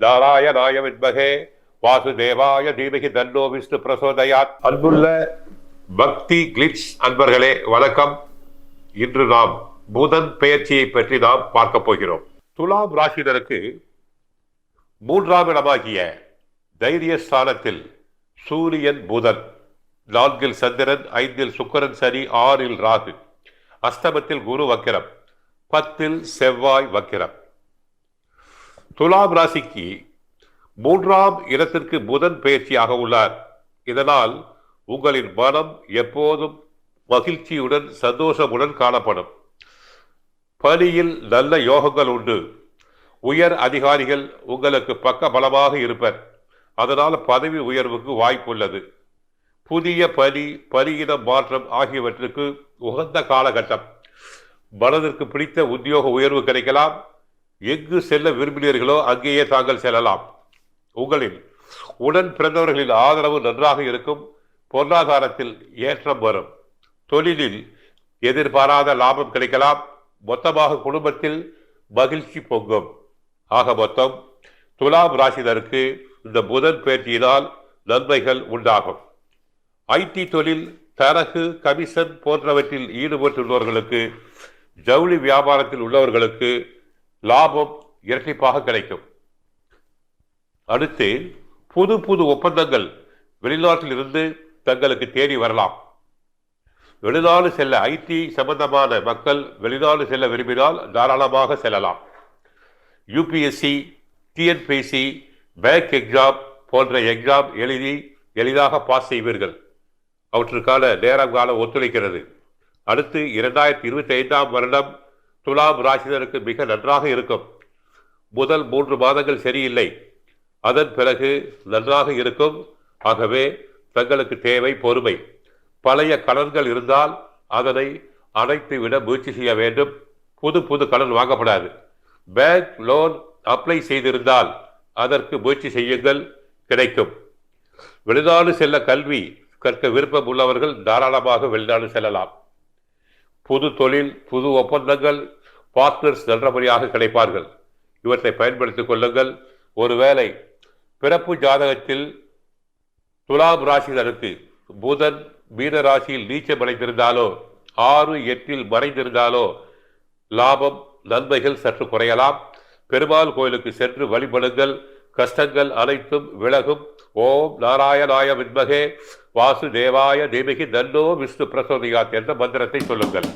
நாராயணாய வித்மகே வாசுதேவாய தீமகி தன்னோ விஷ்ணு பிரசோதயாத். அன்புள்ள பக்தி கிளிட்ஸ் அன்பர்களே வணக்கம். இன்று நாம் புதன் பெயர்ச்சியை பற்றி நாம் பார்க்க போகிறோம். துலாம் ராசினருக்கு மூன்றாம் இடமாகிய தைரிய ஸ்தானத்தில் சூரியன் புதன். நான்கில் சந்திரன் ஐந்தில் சுக்கரன் சனி ஆறில் ராகு. அஸ்தமத்தில் குரு வக்கிரம். பத்தில் செவ்வாய் வக்கிரம். துலாம் ராசிக்கு மூன்றாம் இடத்திற்கு புதன் பயிற்சியாக உள்ளார். இதனால் உங்களின் மனம் எப்போதும் மகிழ்ச்சியுடன் சந்தோஷமுடன் காணப்படும். பணியில் நல்ல யோகங்கள் உண்டு. உயர் அதிகாரிகள் உங்களுக்கு பக்க பலமாக இருப்பர். அதனால் பதவி உயர்வுக்கு வாய்ப்புள்ளது. புதிய பணி பணியிட மாற்றம் ஆகியவற்றுக்கு உகந்த காலகட்டம். மனதிற்கு பிடித்த உத்தியோக உயர்வு கிடைக்கலாம். எங்கு செல்ல விரும்பினீர்களோ அங்கேயே தாங்கள் செல்லலாம். உங்களின் உடன் பிறந்தவர்களின் ஆதரவு நன்றாக இருக்கும். பொருளாதாரத்தில் ஏற்றம் வரும். தொழிலில் எதிர்பாராத லாபம் கிடைக்கலாம். மொத்தமாக குடும்பத்தில் மகிழ்ச்சி பொங்கும். ஆக மொத்தம் துலாம் ராசினருக்கு இந்த புதன் பேட்டியினால் நன்மைகள் உண்டாகும். ஐடி தொழில் தரகு கமிஷன் போன்றவற்றில் ஈடுபட்டுள்ளவர்களுக்கு ஜவுளி வியாபாரத்தில் உள்ளவர்களுக்கு லாபம் இரட்டிப்பாக கிடைக்கும். அடுத்து புது புது ஒப்பந்தங்கள் வெளிநாட்டில் இருந்து தங்களுக்கு தேடி வரலாம். வெளிநாடு செல்ல ஐடி சம்பந்தமான மக்கள் வெளிநாடு செல்ல விரும்பினால் தாராளமாக செல்லலாம். யூபிஎஸ்சி டிஎன்பிஎஸ்சி பேங்க் எக்ஸாம் போன்ற எக்ஸாம் எழுதி எளிதாக பாஸ் செய்வீர்கள். அவற்றுக்கான நேரம் காலம் ஒத்துழைக்கிறது. அடுத்து இரண்டாயிரத்தி இருபத்தி ஐந்தாம் வருடம் துலாம் ராசிதருக்கு மிக நன்றாக இருக்கும். முதல் மூன்று மாதங்கள் சரியில்லை. அதன் பிறகு நன்றாக இருக்கும். ஆகவே தங்களுக்கு தேவை பொறுமை. பழைய கடன்கள் இருந்தால் அதனை அடைத்து விட முயற்சி செய்ய வேண்டும். புது புது கடன் வாங்கப்படாது. பேங்க் லோன் அப்ளை செய்திருந்தால் அதற்கு முயற்சி செய்யுங்கள். கிடைக்கும். வெளிநாடு செல்ல கல்வி கற்க விருப்பம் உள்ளவர்கள் தாராளமாக வெளிநாடு செல்லலாம். புது தொழில் புது ஒப்பந்தங்கள் பார்ட்னர்ஸ் நல்லபடியாக கிடைப்பார்கள். இவற்றை பயன்படுத்திக் கொள்ளுங்கள். ஒருவேளை பிறப்பு ஜாதகத்தில் துலாம் ராசியினருக்கு புதன் மீன ராசியில் நீச்சம் அடைந்திருந்தாலோ ஆறு எட்டில் மறைந்திருந்தாலோ லாபம் நன்மைகள் சற்று குறையலாம். பெருமாள் கோயிலுக்கு சென்று வழிபடுங்கள். கஷ்டங்கள் அனைத்தும் விலகும். ஓம் நாராயணாய வித்மகே. வாசுதேவாய தேவகி தன்னோ விஷ்ணு பிரசோதியாத் என்ற மந்திரத்தை சொல்லுங்கள்.